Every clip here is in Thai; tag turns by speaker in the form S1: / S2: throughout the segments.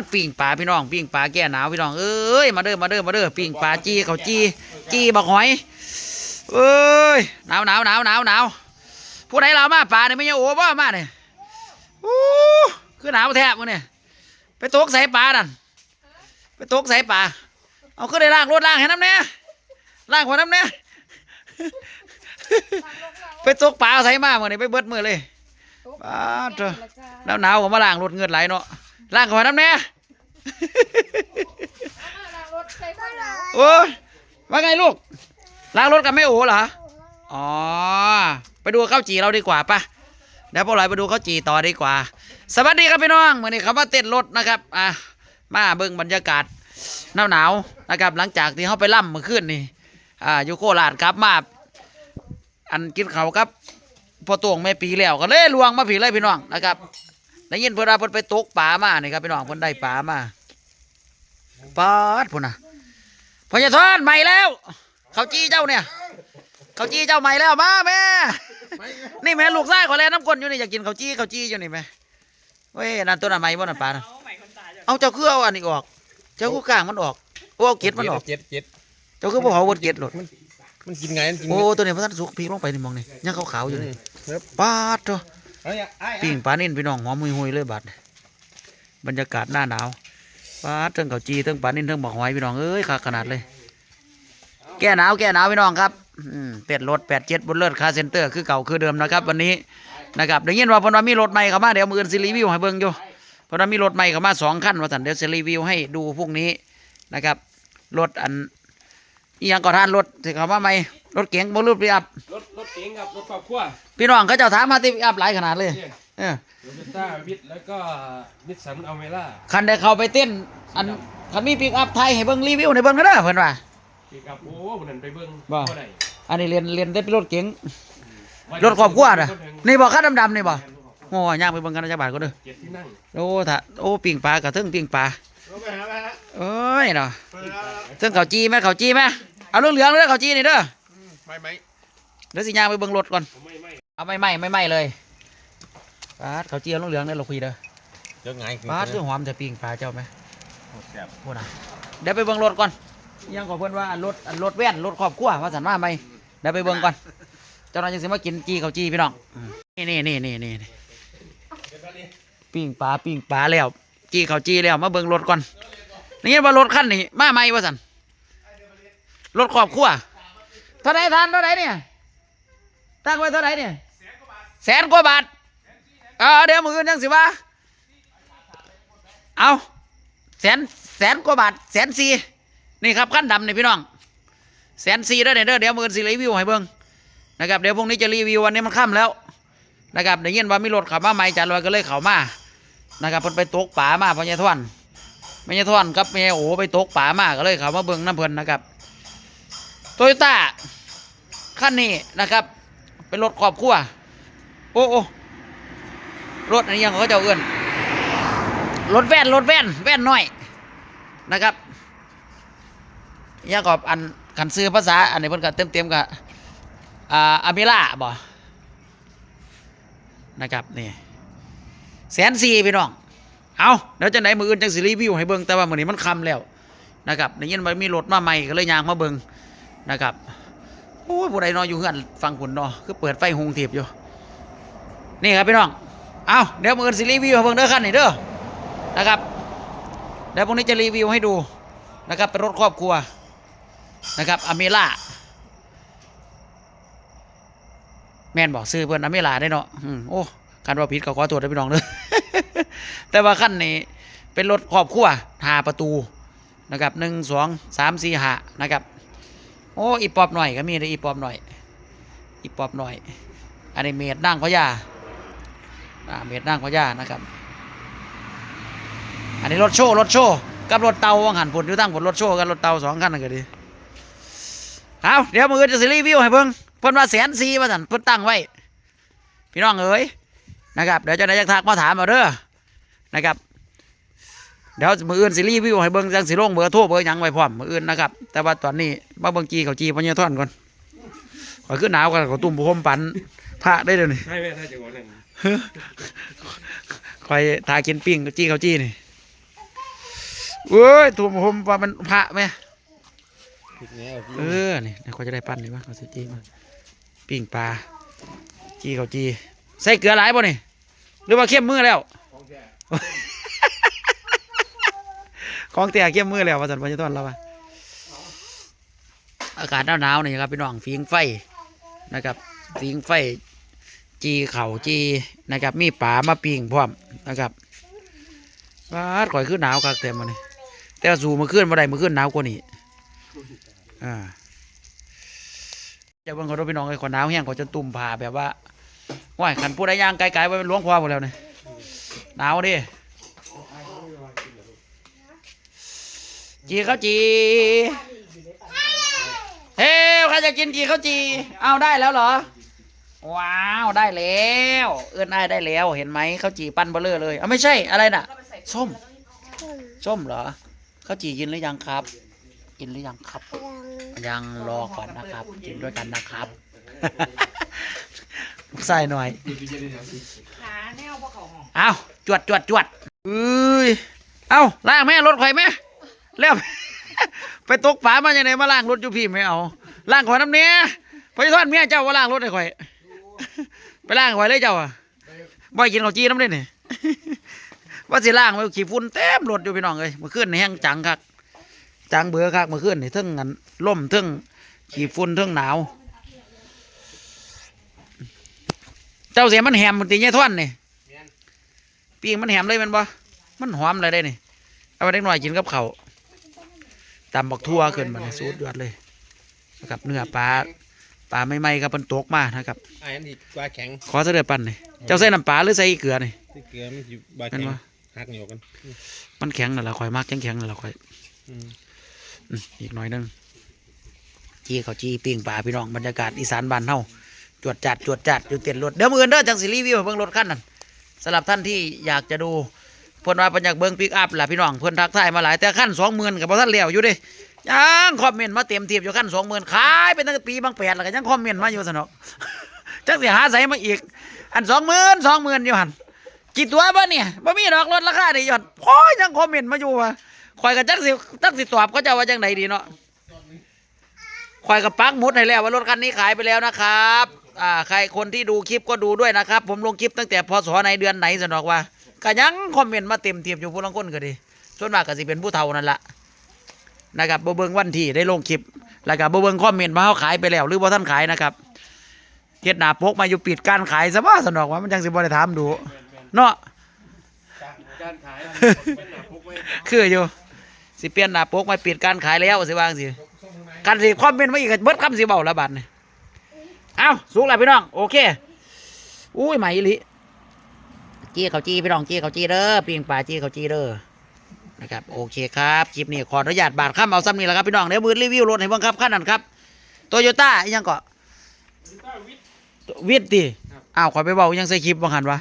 S1: ดปิ่งปลาพี่น้องปิ่งปลาแก้หนาวพี่น้องเอ้ยมาเด้อมาเด้อมาเด้อปิ่งปลาจี้เขาจี้จี้บักหอยเอ้ยหนาวหนาวหนาวหนาวหนาวผู้ใดเรามาปลาเนี่ยไม่ใช่โอ้บ่มาเนี่ยอู้คือหนาวแทบมึงเนี่ยไปตกใส่ปลาดันไปตกใส่ปลาเอาขึ้นได้ล่างรถล่างให้น้ำเนี่ยล่างหัวน้ำเนี่ยไปตกปลาเอาใส่มาเมื่อนี้ไปเบิดมือเลยปลาเถอะแล้วหนาวก็มาล่างรถเงือดไหลเนาะ ล่างหัวน้ำเนี่ยโอ้ยว่าไงลูกล้างรถกับแม่โอเหรอ อ๋อ ไปดูข้าวจีเราดีกว่าปะเดี๋ยวพวกเราไปดูข้าวจีต่อดีกว่า สวัสดีครับพี่น้องวันนี้เขามาเต้นรถนะครับ อะ มาเบิ่งบรรยากาศหนาวหนาวๆนะครับ หลังจากที่เขาไปล่ำเมื่อคืนนี่ อ่าอยู่โคราชครับมา อันกินเขาวครับ พอตวงแม่ปีแล้วก็เลยลวงมาผีเลยพี่น้องนะครับ ได้ยินเพิ่นว่าเพิ่นไปตกปลามานี่ครับพี่น้องเพิ่นได้ปลามาปาดพุ่นน่ะพญาทอนใหม่แล้วเขาจี้เจ้าเนี่ย เขาจี้เจ้าใหม่แล้วมาแม่นี่แม่ลูกชายขอแลน้ำก้นอยู่นี่อยากกินเขาจี้เขาจี้อยู่นี่แม่เว้ยนั่นตัวนั้นใหม่บ่นั่นปลาน่ะเอาเจ้าคือเอาอันนี้ออก เจ้าคือกลางมันออกโอ้เอาเกล็ดมันออก
S2: เจ็ดเจ็ด
S1: เจ้าคือบ่เอาบนเกล็ดหรอก
S2: มันกินไงมันกิน
S1: โอ้ตัวนี้พระท่านสุกพีกลงไปนี่มองนี่ยังขาวๆอยู่นี่
S2: ครับ
S1: ปาดเถอะ
S2: เอ้ยไอ้
S1: ปิ้งปลานินพี่น้องหอมหุยเลยบัดบรรยากาศหน้าหนาวปาเทิงเข้าจีเทิงปลานินเทิงบักหอยพี่น้องเอ้ยขาขนาดเลย แก้หนาวแก้หนาวพี่น้องครับเป็ดรถแปดเจ็ดบนเลิศคาเซ็นเตอร์คือเก่าคือเดิมนะครับ วันนี้นะครับได้ยินว่าพนว่ามีรถใหม่เข้ามาเดี๋ยวมืออนซีรีวิวให้เบิ่งอยู่เพนว่ามีรถใหม่เข้ามาสองคันว่าสันเดี๋ยวซีรีวิวให้ดูพวกนี้นะครับรถอันอียังก่อทานรถที่เข้ามาใหม่ รถเก๋งบนรูปปีอับ
S2: รถรถเก๋งกับรถครอบครัว
S1: พี่น้องเขาเจ้าถามมาติอัพหลายขนาดเลย
S2: เนี่ย
S1: เออ
S2: โตโยต้าวิทแล้วก็นิสสันอัลเมล่า
S1: คันได้เข้าไปเต้น อันคันมีปิกอัพไทยให้เบิ่งรีวิวในเบิ่งก็ได้อเพิ่นว่า
S2: ปีกับโอ้วันนั้นไปเบิ้ง
S1: บ่
S2: บ่ได้
S1: อันนี้เรียนเรียนได้เป็นรถเก๋งรถครอบครัวน่ะนี่บ่คันดำๆนี่บ่โอ้ย่างไปเบิ่งกันนะจักบาทก็เด้อ
S2: เจ็ดที่นั่ง
S1: โอ้ถ้าโอ้ปิ่งปลากระเทิงปิ่งปลาเอ้ยเนาะเทิงข้าวจีไหมข้าวจีไหมเอาเหลืองๆเด้อข้าวจีนี่เด้อ
S2: ไม่ไม่
S1: เดี๋ยวสิย่างไปเบิ่งรถก่อน
S2: ไม่ไม่
S1: เอาไม่ไหม้ไม่ไหม้เลยปาดข้าวจีเอาเหลืองๆเด้อเราคุยเด้อ
S2: เดี๋ยวไง
S1: ปาดคือหอมแต่ปิ่งปลาเจ้าไหม
S2: แซ่บ
S1: พูดนะเดี๋ยวไปเบิ่งรถก่อนยังขอเพื่อนว่าอันรถอันรถแว่นรถครอบครัวว่าสันว่าไหมเดี๋ยวไปเบิ่งก่อนเจ้าหน้ายังสิมากินจีเขาวจีพี่น้องอืมนี่นี่นี่นี่นี่นี่ปิ้งปลาปิ้งปลาแล้วจีเขาวจีแล้วมาเบิ่งรถก่อนนี่ว่ารถคันนี้มาไหมว่าสันรถครอบครัว เท่าไหรทานเท่าไหรเนี่ยตั้งไว้เท่าไหรเนี่ยแสนกว่าบาทเออเดี๋ยวมืออื่นยังสิว่าเอาแสนแสนกว่าบาทแสนสี่นี่ครับขั้นดำนี่พี่น้องแสนสี่เด้อเนี่ยเด้อเดี๋ยวมือสิรีวิวให้เบิ่งนะครับเดี๋ยวพรุ่งนี้จะรีวิววันนี้มันค่ำแล้วนะครับได้ยินว่ามีรถขับมาใหม่จานลอยก็เลยเข้ามานะครับเพิ่นไปตกป่ามาพ่อใหญ่ทวนแม่ใหญ่ทวนกับแม่โอ้ไปตกป่ามาก็เลยเข้ามาเบิ่งน้ำเพิ่นนะครับ โตโยต้าคันนี้นะครับ เป็นรถครอบครัว โอ้โอ้รถอันนี้ยังเขาจ้าเอื้อนรถแว่นรถแว่นแว่นน้อยนะครับยังกอบอันกันซื้อภาษาอันนี้เพิ่นก็เต็มเต็มกับอ่าอเมล่าบ่นะครับนี่แสนสี่พี่น้อง เอาเดี๋ยวจะไหนมืออื่นจังสิรีวิวให้เบิ่งแต่ว่ามื้อนี้มันคำแล้วนะครับได้ยินว่ามีรถมาใหม่ก็เลยยางมาเบิ่ง นะครับโอ้ยผู้ใดนอนอยู่เฮือนฟังผลนาะคือเปิดไฟหงถีบอยู่ นี่ครับพี่น้อง เอาเดี๋ยวมือสิรีวิวเบิ่งเด้อคันนี้เด้อนะครับเดี๋ยวพรุ่งนี้จะรีวิวให้ดูนะครับเป็นรถครอบครัวนะครับอเมล่าแม่นบอกซื้อเพื่อนอเมล่าได้เนาะอโอ้การว่าผิดก็ขอตรวจด้วยพี่น้องเด้อแต่ว่าขั้นนี้เป็นรถครอบครัวหาประตูนะครับหนึ่งสองสามสี่ห้านะครับ โอ้ อีปอบหน่อยก็มีนะอีปอบหน่อย อีปอบหน่อย อันนี้เมดนั่งพญาอ่าเมดนั่งพญานะครับ อันนี้รถโชว์รถโชว์กับรถเตาวังหันผลอยู่ตั้งผลรถโชว์กับรถเตาสองคันนั่นก็ดีเอาเดี๋ยวมือจะสิรีวิวให้เบิ่งเพิ่นว่าแสนสี่ว่าสั่นเพิ่นตั้งไว้ พี่น้องเอ๋ยนะครับ เดี๋ยวจะได้จักทักมาถามเอาเด้อนะครับ เดี๋ยวมืออื่นสิรีวิวให้เบิ่งจังสิลงเบอร์โทรเบอร์หยังไว้พร้อมมืออื่นนะครับแต่ว่าตอนนี้มาเบิ่งจีเขาจีพญาท่อนก่อนข่อยขึ้นหนาวกันเขาตุ่มพรมปันพระได้เดี๋ยวนี้
S2: ใช่ไหมถ้าจะวันนั้น
S1: ข่อยทากินปิ้งจีเขาจีนี่เอ้ยถูกผมว่ามันพระไหม
S2: พริกแหน่ที่
S1: เออนี่เดี๋ยวเขาจะได้ปั้นนี่วะเขาสิจีมาปิ้งปลาจีเขาจีใส่เกลือหลายป่ะนี่หรือว่าเข้มมือแล้ว ของแต่เข้มมือแล้วว่าสันปัญญาตอนเราอะอากาศหนาวๆนี่ครับพี่น้องฟิงไฟนะครับฟิงไฟ จีเข่าจีนะครับ มีป่ามาปิงพร้อมนะครับว้าดข่อยขึ้นหนาวคักเต็มมานี่แต่สู่มาขึ้นมาได้มาขึ้นหนาวกว่านี้อ่าจะเบิ่งเขาดูพี่น้องไอ้คนหนาวแห้งเขาจะตุ่มผ่าแบบว่าว่าขันผู้ใดย่างไกลๆไว้เป็นล้วงคอหมดแล้วเนี่ยหนาวดิ จีข้าวจีเฮ้ยใครจะกินจีข้าวจี เอาได้แล้วเหรอ ว้าวได้แล้ว เอื้อนได้ได้แล้วเห็นไหมข้าวจีปั้นเบลเลอร์เลยเอาไม่ใช่อะไรน่ะ ส้ม ส้มเหรอข้าวจีกินหรือยังครับ กินหรือยังครับ ยังรอก่อนนะครับ กินด้วยกันนะครับใส่หน่อย
S3: ขาแนวพวกเขาห้อง
S1: เอาจวดจวดจวดเอ้ย เอาล้างแม่รถข่อยแม่ เร็วไปตกฝามาอย่างไรมาล้างรถอยู่พี่ไม่เอาล้างข่อยน้ำเนี้ยพอจะทอดเมียเจ้าว่าล้างรถให้ข่อย ไปล้างข่อยเลยเจ้าอะบ่อยกินข้าวจีน้ำเด่นนี่ว่าสิล้างไว้ขี้ฝุ่นเต็มรถอยู่พี่น้องเลยเมื่อคืนนี่แห้งจังคักจังเบื่อคักเมื่อคืนนี่เทั้งงันล่มเทั้งขี้ฝุ่นเทั้งหนาว เจ้าเสียมันแหมมันตีเงี้ยท่อนนี่ปีงมันแหมเลยแมันบ่มันหอมเลยได้นี่เอาไปเล็กหน่อยกินกับเขาว ตำบักทั่วขึ้นมาในสูตรยอดเลยนะครับเนื้อปลาปลาไม่ไหม้ครับมันตกมานะครับ
S2: ไอ้อันนี้ปลาแข็ง
S1: ขอเสด็จปั้นนี่เจ้าใส่น้ำปลาหรือใส่เกลือนี่
S2: ที่เกลือมันอยู่ปลา
S1: แม่
S2: แข็
S1: น
S2: ง
S1: บ่
S2: หักเหนียวกัน
S1: มันแข็งน่ะละข่อยมากแข็งแข็งน่ะละข่อย
S2: อืม
S1: อืมอีกหน่อยหนึงจีเขาจีปิ้งปลาพี่น้องบรรยากาศอีสานบ้านเฮาจวดจัดจวดจัดอยู่เต็นรถเดี๋ยวมืออนเด้อจังสิรีวิวให้เบิ่งรถคันนั้นสำหรับท่านที่อยากจะดูเพิ่นว่าเพิ่นอยากเบิ่งปิกอัพล่ะพี่น้องเพิ่นทักทายมาหลายแต่ขั้น20,000ก็บ่ทันแล้วอยู่เด้ยังคอมเมนต์มาเต็มทีบอยู่ขั้น20,000ขายเป็นตั้งปีบางแปดแล้วก็ยังคอมเมนต์มาอยู่สนอกจักสิหาใส่มาอีก อัน20,000 20,000อยู่หั่นกี่ตัวบ่เนี่ยบ่มีดอกลดราคาได้ยอดโอ้ยยังคอมเมนต์มาอยู่ว่าข่อยก็จักสิจักสิตอบเขาเจ้าว่าจังไดดีเนาะควายกับปักหมุดให้แล้วว่ารถคันนี้ขายไปแล้วนะครับอ่าใครคนที่ดูคลิปก็ดูด้วยนะครับ ผมลงคลิปตั้งแต่พศในเดือนไหนสนอกว่า ก็ยังคอมเมนต์มาเต็มเทียบอยู่ผู้ลังคนก็ดีส่วนมากก็สิเป็นผู้เฒ่านั่นละนะครับบ่เบิ่งวันที่ได้ลงคลิปแล้วก็บ่เบิ่งคอมเมนต์มาเฮาขายไปแล้ว หรือบ่ท่านขายนะครับเฮ็ดหน้าปกมาอยู่ปิดการขายซะว่าสนอกว่ามันจังสิบ่ได้ถามดูเนาะ
S2: การขายเป็นหนาพุกไว้
S1: คืออยู่สิเปลี่ยนหน้าปกมาปิดการขายแล้วสิวาจั่งสิกันสิคอมเมนต์มาอีกก็เบิดคำสิเบาละบาดนี่เอ้าสูงแล้วพี่น้องโอเคอุ้ยใหม่อีหลิ จี้เขาจี้พี่น้องจี้เขาจี้เด้อปิ้งปลาจี้เขาจี้เด้อนะครับโอเคครับคลิปนี้ขออนุญาตบาดข้ามเอาซ้ำนี่แหละครับพี่น้องเดี๋ยวมือรีวิวรถให้เบิ่งครับขั้นนั้นครับโตโยต้ายังเกาะวิทย์ดิอ้าวขอยไปเบายังใส่คลิปบังหันวะ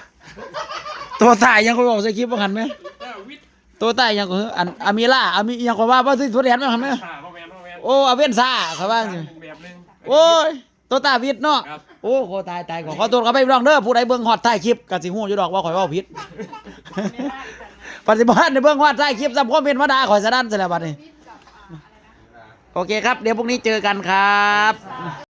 S1: ตัวตายยังขอยบอกใส่คลิปบังหันไหมตัวใต้ยังก็คืออันอามิล่าอามิยังก็ว่าว่าที่ทุเรียนมาทำไม
S2: ขาพ่อแม่พ่อแม่
S1: โอ้อาเวนซ่าเขาว่าสิ
S2: แบบนึง
S1: โอ้ย ตัวตาวิทย์เนาะ
S2: ครับ
S1: โอ้โหตายตายขอขอตัวเขาไปพี่น้องเด้อผู้ใดเบิ่งฮอดท้ายคลิปก็สิฮู้อยู่ดอกว่าข่อยเว้าผิดปฏิบัติในเบิ่งฮอดท้ายคลิปซ้ำคอมเมนต์มาด่าข่อยซะนั่นซะแล้วบัดนี้ โอเคครับ เดี๋ยวพรุ่งนี้เจอกันครับ